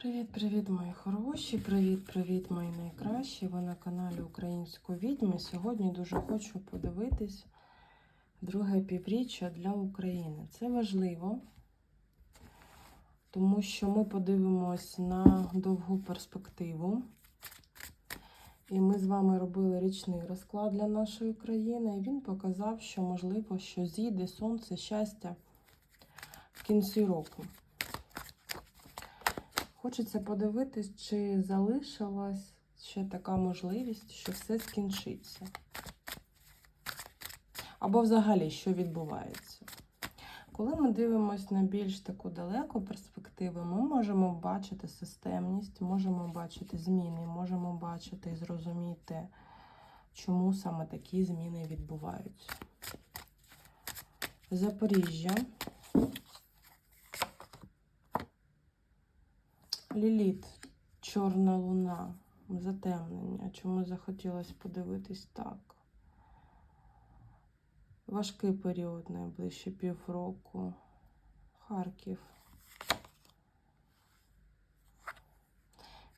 Привіт-привіт, мої хороші! Привіт-привіт, мої найкращі! Ви на каналі Української відьми. Сьогодні дуже хочу подивитись друге півріччя для України. Це важливо, тому що ми подивимось на довгу перспективу. І ми з вами робили річний розклад для нашої країни, і він показав, що можливо, що зійде сонце щастя в кінці року. Хочеться подивитись, чи залишилась ще така можливість, що все скінчиться. Або взагалі, що відбувається. Коли ми дивимося на більш таку далеку перспективу, ми можемо бачити системність, можемо бачити зміни, можемо бачити і зрозуміти, чому саме такі зміни відбуваються. Запоріжжя. Ліліт, Чорна луна, затемнення. Чому захотілося подивитись так? Важкий період найближче півроку. Харків.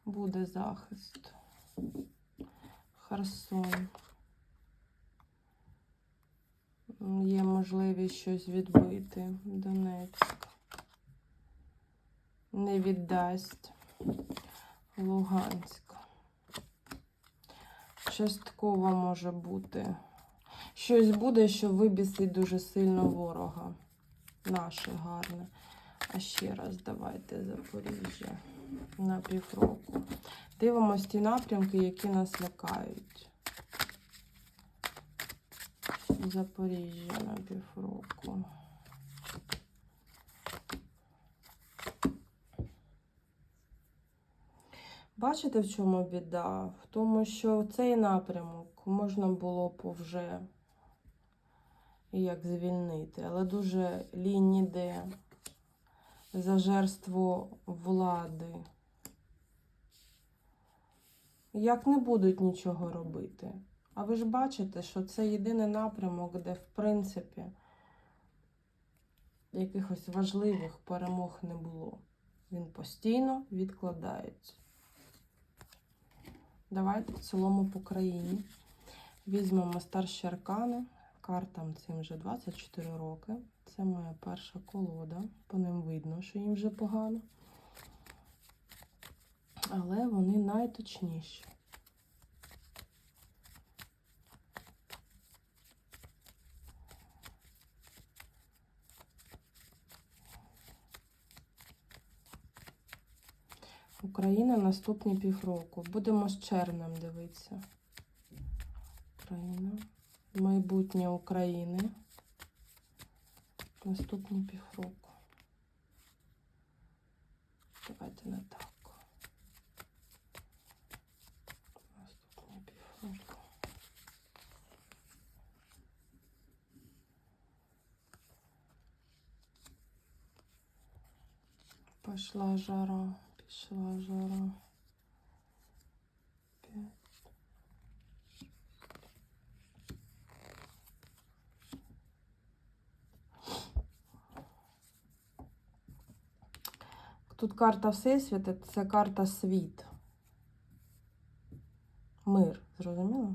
Буде захист. Херсон. Є можливість щось відбити. Донецьк не віддасть Луганськ. Частково може бути. Щось буде, що вибісить дуже сильно ворога. Наше гарне. А ще раз давайте Запоріжжя на півроку. Дивимось ті напрямки, які нас лякають. Запоріжжя на півроку. Бачите, в чому біда? В тому, що цей напрямок можна було б вже як звільнити, але дуже лінь іде за жерство влади. Як не будуть нічого робити. А ви ж бачите, що це єдиний напрямок, де, в принципі, якихось важливих перемог не було. Він постійно відкладається. Давайте в цілому по країні. Візьмемо старші аркани. Картам цим вже 24 роки. Це моя перша колода. По ним видно, що їм вже погано. Але вони найточніші. Україна наступні півроку. Будемо з червнем дивитися. Україна. Майбутнє України. Наступні півроку. Давайте не так. Наступні півроку. Пішла жара. Пішла жара. Тут карта Всесвіта, це карта світ. Мир, зрозуміло?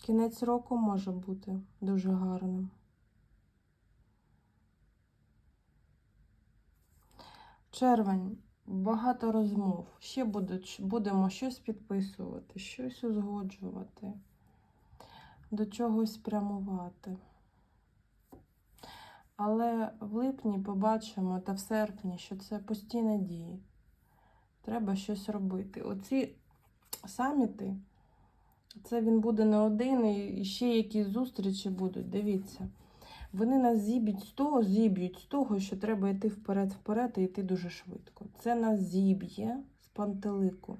Кінець року може бути дуже гарним. Червень, багато розмов. Ще будуть, будемо щось підписувати, щось узгоджувати, до чогось прямувати. Але в липні побачимо та в серпні, що це постійні дії. Треба щось робити. Оці саміти, це він буде не один, і ще якісь зустрічі будуть. Дивіться. Вони нас зіб'ють з того, зіб'ють з того, що треба йти вперед-вперед і йти дуже швидко. Це нас зіб'є з пантелику.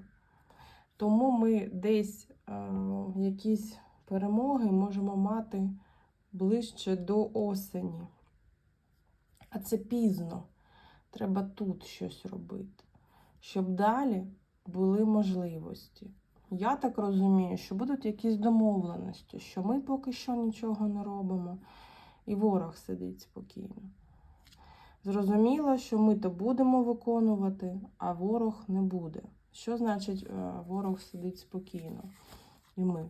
Тому ми десь е, якісь перемоги можемо мати ближче до осені. А це пізно. Треба тут щось робити, щоб далі були можливості. Я так розумію, що будуть якісь домовленості, що ми поки що нічого не робимо. І ворог сидить спокійно. Зрозуміло, що ми то будемо виконувати, а ворог не буде. Що значить е, ворог сидить спокійно? І ми.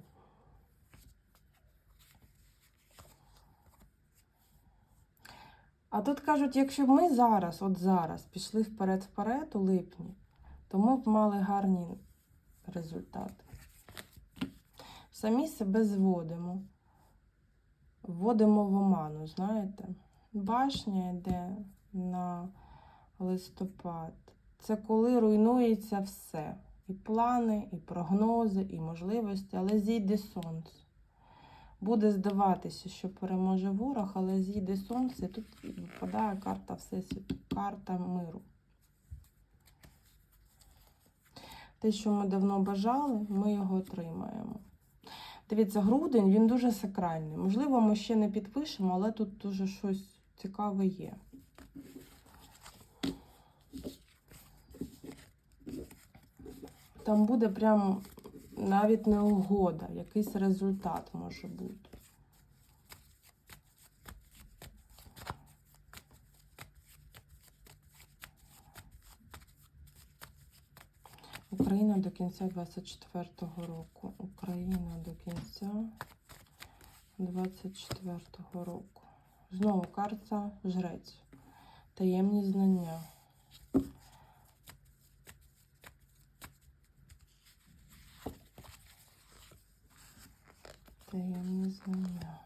А тут кажуть, якщо б ми зараз, от зараз, пішли вперед-вперед у липні, то ми б мали гарні результати. Самі себе зводимо, вводимо в оману, знаєте? Башня йде на листопад. Це коли руйнується все. І плани, і прогнози, і можливості, але зійде сонце. Буде здаватися, що переможе ворог, але зійде сонце, і тут випадає карта Всесвіту, карта миру. Те, що ми давно бажали, ми його отримаємо. Дивіться, грудень він дуже сакральний. Можливо, ми ще не підпишемо, але тут дуже щось цікаве є. Там буде прям навіть не угода, якийсь результат може бути. Україна до кінця 24-го року. Україна до кінця 24-го року. Знову карта жрець. Таємні знання. Таємні знання.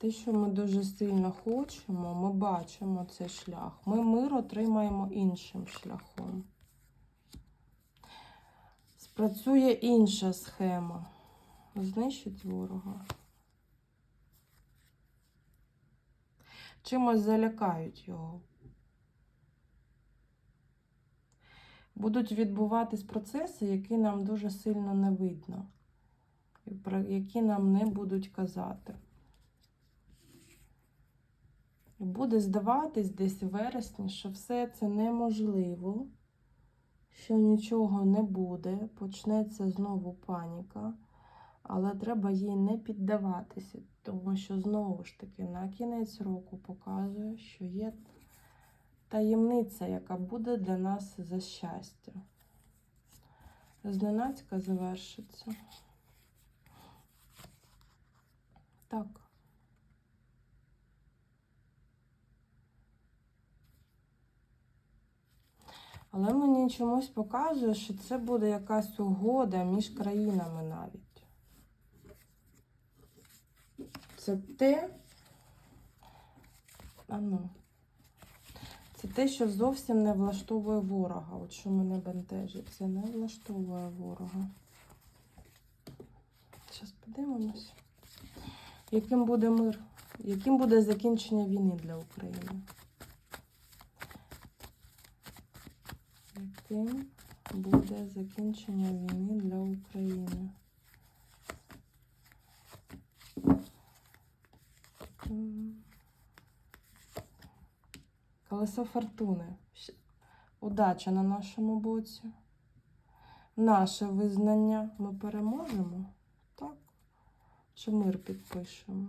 Те, що ми дуже сильно хочемо, ми бачимо цей шлях. Ми мир отримаємо іншим шляхом. Спрацює інша схема. Знищить ворога. Чимось залякають його. Будуть відбуватись процеси, які нам дуже сильно не видно, про які нам не будуть казати. Буде здаватись десь в вересні, що все це неможливо, що нічого не буде, почнеться знову паніка, але треба їй не піддаватися, тому що знову ж таки на кінець року показує, що є таємниця, яка буде для нас за щастя. Зненацька завершиться. Так. Але мені чомусь показує, що це буде якась угода між країнами навіть. Це те. А ну. Це те, що зовсім не влаштовує ворога. От що мене бентежить. Це не влаштовує ворога. Зараз подивимось. Яким буде мир? Яким буде закінчення війни для України? Яким буде закінчення війни для України? Колесо фортуни. Удача на нашому боці. Наше визнання ми переможемо? Так. Чи мир підпишемо?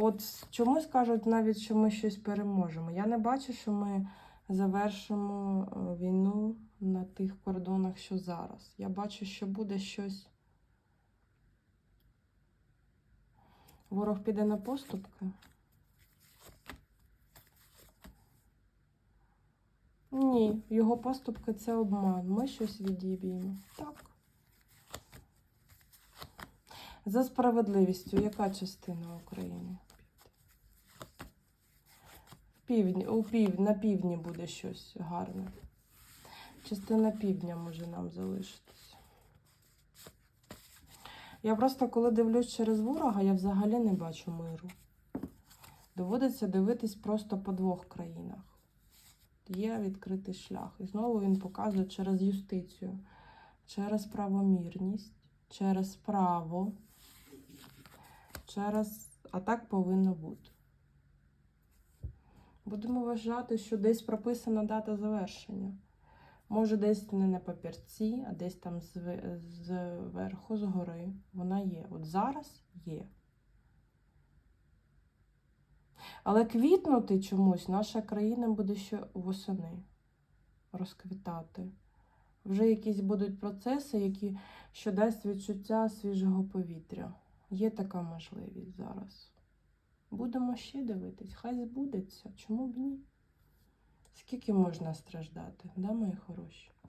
От чомусь кажуть навіть, що ми щось переможемо. Я не бачу, що ми завершимо е, війну на тих кордонах, що зараз. Я бачу, що буде щось. Ворог піде на поступки. Ні, його поступки це обман. Ми щось відіб'ємо. Так. За справедливістю, яка частина України? Півдні, у пів, на півдні буде щось гарне. Частина півдня може нам залишитися. Я просто, коли дивлюсь через ворога, я взагалі не бачу миру. Доводиться дивитись просто по двох країнах. Є відкритий шлях. І знову він показує через юстицію, через правомірність, через право, через. А так повинно бути. Будемо вважати, що десь прописана дата завершення. Може, десь не на папірці, а десь там зве- зверху, згори. Вона є. От зараз є. Але квітнути чомусь наша країна буде ще восени розквітати. Вже якісь будуть процеси, які, що дасть відчуття свіжого повітря. Є така можливість зараз. Будемо ще дивитись, хай збудеться. Чому б ні? Скільки можна страждати, да, мої хороші?